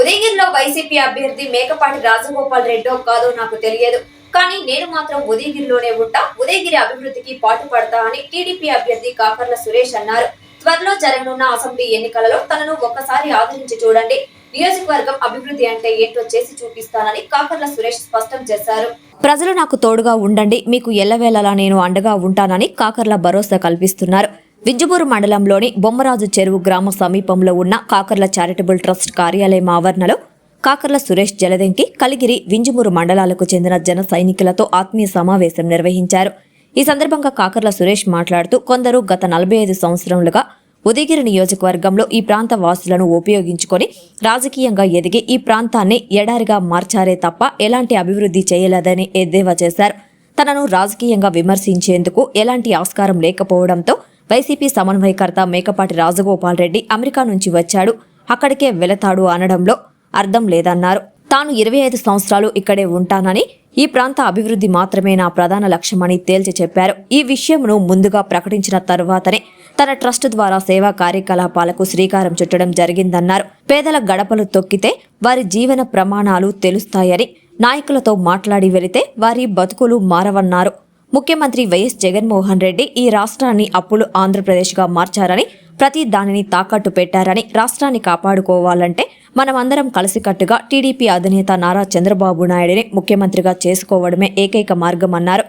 ఉదయగిరిలో YCP అభ్యర్థి మేకపాటి రాజగోపాల్ రెడ్డో కాదో నాకు తెలియదు. కానీ నేను మాత్రం ఉదయగిరిలోనే ఉంటా ఉదయగిరి అభివృద్ధికి పాటుపడతా అని టీడీపీ అభ్యర్థి కాకర్ల సురేష్ అన్నారు. త్వరలో జరగనున్న అసెంబ్లీ ఎన్నికలలో తనను ఒక్కసారి ఆదరించి చూడండి. నియోజకవర్గం అభివృద్ధి అంటే ఏంటో చేసి చూపిస్తానని కాకర్ల సురేష్ స్పష్టం చేశారు. ప్రజలు నాకు తోడుగా ఉండండి మీకు ఎల్లవేళలా నేను అండగా ఉంటానని కాకర్ల భరోసా కల్పిస్తున్నారు. వింజమూరు మండలంలోని బొమ్మరాజు చెరువు గ్రామ సమీపంలో ఉన్న కాకర్ల చారిటబుల్ ట్రస్ట్ కార్యాలయం ఆవరణలో కాకర్ల సురేష్ జలదెంకి కలిగిరి వింజమూరు మండలాలకు చెందిన జన సైనికులతో ఆత్మీయ సమావేశం నిర్వహించారు. ఈ సందర్భంగా కాకర్ల సురేష్ మాట్లాడుతూ కొందరు గత నలభై ఐదు సంవత్సరములుగా ఉదయగిరి నియోజకవర్గంలో ఈ ప్రాంత వాసులను ఉపయోగించుకొని రాజకీయంగా ఎదిగి ఈ ప్రాంతాన్ని ఎడారిగా మార్చారే తప్ప ఎలాంటి అభివృద్ధి చేయలేదని ఎద్దేవా చేశారు. తనను రాజకీయంగా విమర్శించేందుకు ఎలాంటి ఆస్కారం లేకపోవడంతో వైసీపీ సమన్వయకర్త మేకపాటి రాజగోపాల్ రెడ్డి అమెరికా నుంచి వచ్చాడు. అక్కడికే వెళతాడు అనడంలో అర్థం లేదన్నారు. తాను ఇరవై ఐదు సంవత్సరాలు ఇక్కడే ఉంటానని ఈ ప్రాంత అభివృద్ధి మాత్రమే నా ప్రధాన లక్ష్యమని తేల్చి చెప్పారు. ఈ విషయమును ముందుగా ప్రకటించిన తరువాతనే తన ట్రస్ట్ ద్వారా సేవా కార్యకలాపాలకు శ్రీకారం చుట్టడం జరిగిందన్నారు. పేదల గడపలు తొక్కితే వారి జీవన ప్రమాణాలు తెలుస్తాయని నాయకులతో మాట్లాడి వెళితే వారి బతుకులు మారవన్నారు. ముఖ్యమంత్రి వైఎస్ జగన్మోహన్ రెడ్డి ఈ రాష్ట్రాన్ని అప్పులు ఆంధ్రప్రదేశ్గా మార్చారని ప్రతి దానిని తాకట్టు పెట్టారని రాష్ట్రాన్ని కాపాడుకోవాలంటే మనమందరం కలిసికట్టుగా టీడీపీ అధినేత నారా చంద్రబాబు నాయుడిని ముఖ్యమంత్రిగా చేసుకోవడమే ఏకైక మార్గమన్నారు.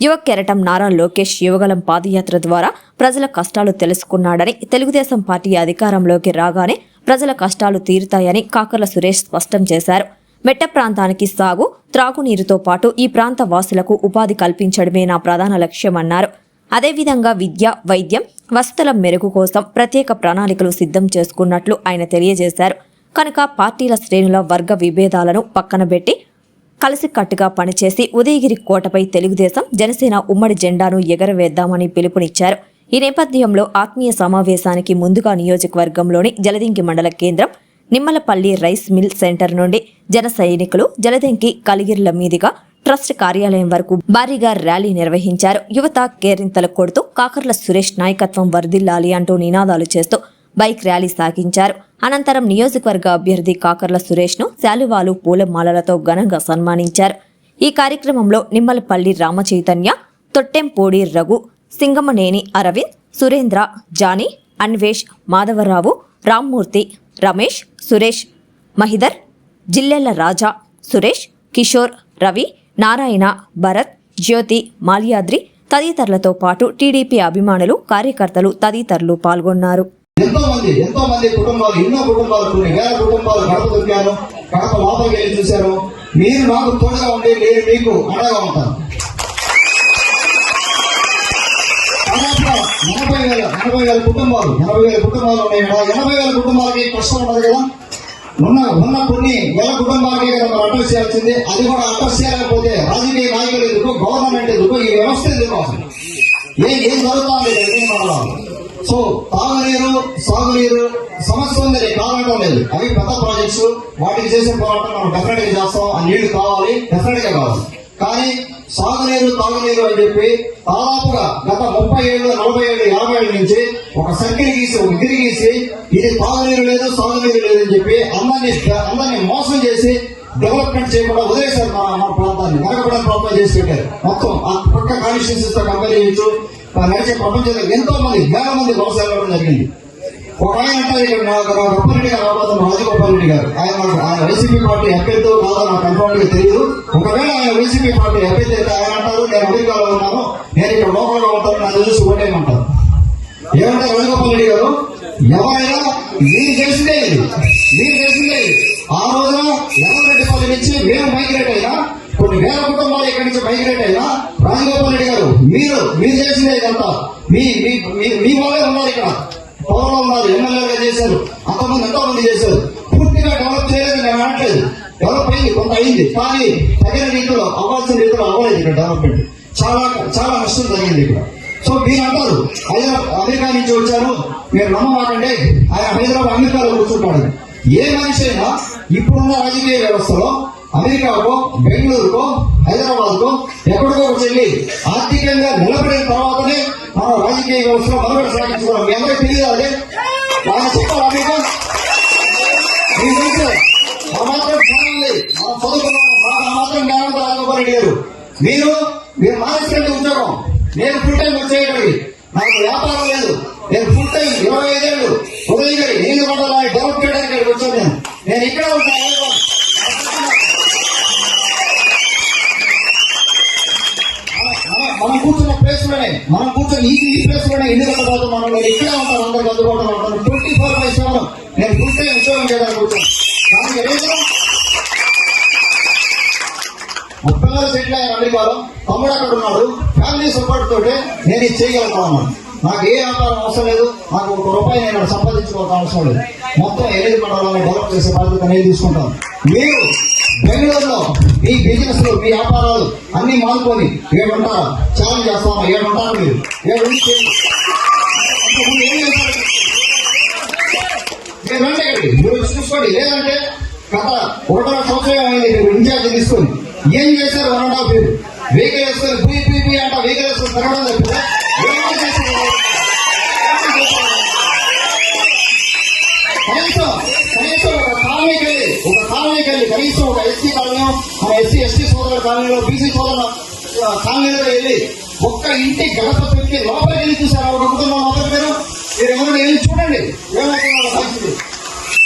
యువ కెరటం నారా లోకేష్ యువగలం పాదయాత్ర ద్వారా ప్రజల కష్టాలు తెలుసుకున్నాడని తెలుగుదేశం పార్టీ అధికారంలోకి రాగానే ప్రజల కష్టాలు తీరుతాయని కాకర్ల సురేష్ స్పష్టం చేశారు. మెట్ట ప్రాంతానికి సాగు త్రాగునీరుతో పాటు ఈ ప్రాంత వాసులకు ఉపాధి కల్పించడమే నా ప్రధాన లక్ష్యమన్నారు. అదేవిధంగా విద్య వైద్యం వసతుల మెరుగు కోసం ప్రత్యేక ప్రణాళికలు సిద్ధం చేసుకున్నట్లు ఆయన తెలియజేశారు. కనుక పార్టీల శ్రేణుల వర్గ విభేదాలను పక్కనబెట్టి కలిసికట్టుగా పనిచేసి ఉదయగిరి కోటపై తెలుగుదేశం జనసేన ఉమ్మడి జెండాను ఎగరవేద్దామని పిలుపునిచ్చారు. ఈ నేపథ్యంలో ఆత్మీయ సమావేశానికి ముందుగా నియోజకవర్గంలోని జలదింకి మండల కేంద్రం నిమ్మలపల్లి రైస్ మిల్ సెంటర్ నుండి జన సైనికులు జలదింకి కలిగిర్ల మీదుగా ట్రస్ట్ కార్యాలయం వరకు భారీగా ర్యాలీ నిర్వహించారు. యువత కేరింతలు కొడుతూ కాకర్ల సురేష్ నాయకత్వం వర్ధిల్లాలి అంటూ నినాదాలు చేస్తూ బైక్ ర్యాలీ సాగించారు. అనంతరం నియోజకవర్గ అభ్యర్థి కాకర్ల సురేష్ను శాలువాలు పూలమాలలతో ఘనంగా సన్మానించారు. ఈ కార్యక్రమంలో నిమ్మలపల్లి రామచైతన్య తొట్టెంపోడి రఘు సింగమనేని అరవింద్ సురేంద్ర జానీ అన్వేష్ మాధవరావు రామ్మూర్తి రమేష్ సురేష్ మహిదర్ జిల్లెల రాజా సురేష్ కిషోర్ రవి నారాయణ భరత్ జ్యోతి మాల్యాద్రి తదితరులతో పాటు టీడీపీ అభిమానులు కార్యకర్తలు తదితరులు పాల్గొన్నారు. ఎంతో మంది ఎంతో మంది కుటుంబాలు ఎన్నో కుటుంబాలు కొన్ని వేల కుటుంబాలు గడప దొరికాను గడప లోపలికి వెళ్ళి చూశారు. మీరు నాకు తోడుగా ఉండి నేను మీకు అండగా ఉంటాను. ఎనభై వేల ఎనభై వేల కుటుంబాలు ఎనభై వేల కుటుంబాలు ఉన్నాయి కదా. ఎనభై వేల కుటుంబాలకి కష్టం ఉండదు కదా. ఉన్న ఉన్న కొన్ని వేల కుటుంబాలకి కదా మనం అడ్రస్ చేయాల్సింది. అది కూడా అడ్రస్ చేయలేకపోతే రాజకీయ నాయకులు ఎందుకు గవర్నమెంట్ ఎందుకు ఈ వ్యవస్థ ఎందుకు అసలు? ఏం ఏం జరుగుతుంది సో తాగునీరు సాగునీరు సమస్య ఉంది నేను లేదు. అవి పెద్ద ప్రాజెక్ట్స్ వాటికి చేసే పోరాటం మనం డెఫినెట్గా చేస్తాం. ఆ నీళ్ళు కావాలి డెఫినెట్గా కావాలి. కానీ సాగునీరు తాగునీరు అని చెప్పి దాదాపుగా గత ముప్పై ఏళ్ళు నలభై ఏళ్ళు యాభై ఏళ్ళ నుంచి ఒక సర్కిల్ గీసి ఒక గిరి గీసి ఇది తాగునీరు లేదు సాగునీరు లేదు అని చెప్పి అందరినీ అందరినీ మోసం చేసి డెవలప్మెంట్ చేయకుండా వదిలేశారు మన మన ప్రాంతాన్ని వెనకబడిన ప్రాంతం చేసి పెట్టారు. మొత్తం ఆ పక్క కాన్స్టిట్యూన్సీస్తో కంపేర్ చేయొచ్చు. నడిచే ప్రపంచంలో ఎంతో మంది వేల మంది వలస జరిగింది. ఒక ఆయన అంటారు ఇక్కడ నాకు నాకు అప్పారెడ్డి గారు రాబోతున్న రాజగోపాల్ రెడ్డి గారు. ఆయన నాకు- ఆయన వైసీపీ పార్టీ అభ్యర్థి కాదో నాకు కన్ఫర్మ్ తెలియదు ఒకవేళ ఆయన వైసీపీ పార్టీ అభ్యర్థి అయితే ఆయన అంటారు నేను అమెరికాలో ఉన్నాను నేను ఇక్కడ లోపల గా ఉంటాను నన్ను చూసి ఓటేయమంటారు ఏమంటారు రాజగోపాల్ రెడ్డి గారు? ఎవరైనా మీరు తెలిసిందే ఇది. మీరు చేసిందే ఆ రోజున ఎర్రరెడ్డిపల్లి నుంచి మేము మైగ్రేట్ అయినా కొన్ని వేల కుటుంబాలు ఇక్కడి నుంచి మైగ్రేట్ అయినా రాజగోపాల్ రెడ్డి గారు మీరు మీరు చేసిందే ఇదంతా. మీ మీ మీ- మీ వాళ్ళే ఉన్నారు ఇక్కడ. పౌరులు ఉన్నారు ఎమ్మెల్యేగా చేశారు. అంతమంది ఎంతో మంది చేశారు. పూర్తిగా డెవలప్ చేయలేదు నేను అనట్లేదు. డెవలప్ అయింది కొంత అయింది. కానీ తగిన రీతిలో అవ్వాల్సిన రీతిలో అవ్వలేదు ఇక్కడ డెవలప్మెంట్ చాలా చాలా నష్టం జరిగింది ఇక్కడ. సో మీరు అంటారు హైదరాబాద్ అమెరికా నుంచి వచ్చారు. మీరు నమ్మమాకండి. ఆయన హైదరాబాద్ అమెరికాలో కూర్చుంటాడు. ఏ మనిషి అయినా ఇప్పుడున్న రాజకీయ వ్యవస్థలో అమెరికాకో బెంగళూరుకో హైదరాబాద్కో ఎక్కడికో వెళ్ళి ఆర్థికంగా నిలబడిన తర్వాతనే మన రాజకీయ వ్యవస్థలో మనుగడ సాగించుకోవడం మీ అందరికీ తెలియదు అదే మీకు. మాత్రం జ్ఞానం లేదు మనం మాకు మాత్రం జ్ఞానం రాజగోపాల్ గారు మీరు మీరు మానసికంగా ఉద్యోగం. నేను ఫుల్ టైం వచ్చేయగలిగి నాకు వ్యాపారం లేదు. నేను ఫుల్ టైం ఇరవై ఐదేళ్ళు. ఉదయం నీళ్ళు మండలాన్ని డెవలప్ చేయడానికి వచ్చాను నేను. నేను ఇక్కడ ఉంటాను. మనం కూర్చున్న ప్లేస్లోనే మనం కూర్చున్న ఈ ఈ ప్లేస్లోనే ఎన్నికల తర్వాత మనం నేను ఇక్కడే ఉంటాను అందరికి అందుబాటులో ఉంటాను ట్వంటీ ఫోర్ బై సెవెన్ నేను ఫుల్ టైం ఉద్యోగం చేయడానికి వచ్చాను దానికి రీజన్ మా సెటిల్ అయ్యారు అమెరికాలో తమ్ముడు అక్కడ ఉన్నాడు. ఫ్యామిలీ సపోర్ట్ తోటి నేను ఇది చేయగలుగుతాను నాకు ఏ వ్యాపారం అవసరం లేదు. నాకు ఒక రూపాయి నేను సంపాదించుకోవాల్సిన అవసరం లేదు. మొత్తం ఎనిమిది మండలాలను డెవలప్ చేసే బాధ్యత నేను తీసుకుంటాను. మీరు బెంగళూరులో మీ బిజినెస్ మీ వ్యాపారాలు అన్ని మానుకొని ఏమంటారా? ఛాలెంజ్ చేస్తాను ఏమంటారు మీరు? మీరు రండి ఇక్కడికి. మీరు చూసుకోండి. లేదంటే గత ఒకటో సంవత్సరం అయింది మీరు ఇన్ఛార్జ్ తీసుకొని. ఏం చేశారు one and half year vehicle వేసుకొని పుయ్యి పుయ్యి అంట వెహికల్ వేసుకొని తిరగడం తప్పితే కాలనీలో బీసీ సోదరుల కాలనీలో వెళ్ళి ఒక్క ఇంటి గడప పెట్టి లోపలికి వెళ్ళి చూశారు. ఒక కుటుంబం లోపలికి మీరు? మీరు ఎవరు వెళ్ళి చూడండి. ఏమవుతుంది పరిస్థితి?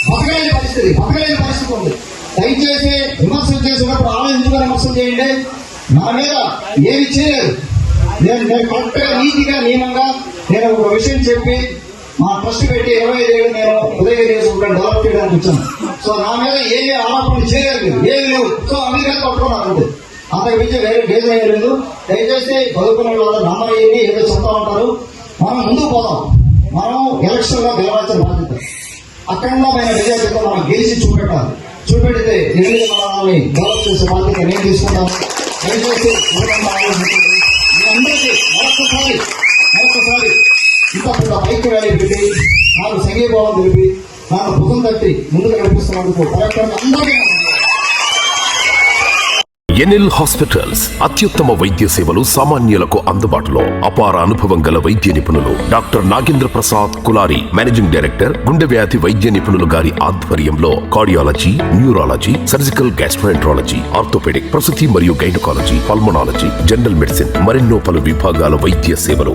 బతకలేని పరిస్థితి బతకలేని పరిస్థితి ఉంది. దయచేసి విమర్శలు చేసినప్పుడు ఆలోచించుకుని విమర్శలు చేయండి? నా మీద ఏమి చేయలేదు. నేను నేను కరెక్ట్గా నీతిగా నియమంగా నేను ఒక విషయం చెప్పి మా ట్రస్ట్ పెట్టి ఇరవై ఐదు ఏళ్ళు నేను ఉదయం చేసుకుంటాను డెవలప్ చేయడానికి వచ్చాను. సో నా మీద ఏమి ఆరోపణలు చేయలేదు ఏమి లేవు. సో అమెరికా పట్టుకున్నారు అంతే అంతకు వేరే డేజ్ అయ్యలేదు దయచేసి చదువుకునే వాళ్ళు నమ్మయ్యి ఏదో చెప్తా ఉంటారు. మనం ముందుకు పోదాం. మనం ఎలక్షన్లో గెలవాల్సిన బాధ్యత. అఖండమైన మెజార్టీతో మనం గెలిచి చూపెట్టాలి. చూపెడితే ఎనిమిది మనల్ని డెవలప్ చేసే బాధ్యత నేను తీసుకుంటాను. దయచేసి మీ అందరికీ మరొకసారి మరొకసారి ఇంత పెద్ద బైక్ ర్యాలీ పెట్టి నాకు సంఘీభావం తెలిపి నాకు భుజం తట్టి ముందుకు నడిపిస్తున్నందుకు కలెక్టర్ అందరికీ ఎన్ఎల్ హాస్పిటల్స్ అత్యుత్తమ వైద్య సేవలు సామాన్యులకు అందుబాటులో అపార అనుభవం గల వైద్య నిపుణులు doctor Nagendra Prasad Kulari managing director గుండె వ్యాధి వైద్య నిపుణులు గారి ఆధ్వర్యంలో cardiology neurology surgical gastroenterology orthopaedic ప్రసూతి మరియు గైనకాలజీ పల్మనాలజీ జనరల్ మెడిసిన్ మరెన్నో పలు విభాగాల వైద్య సేవలు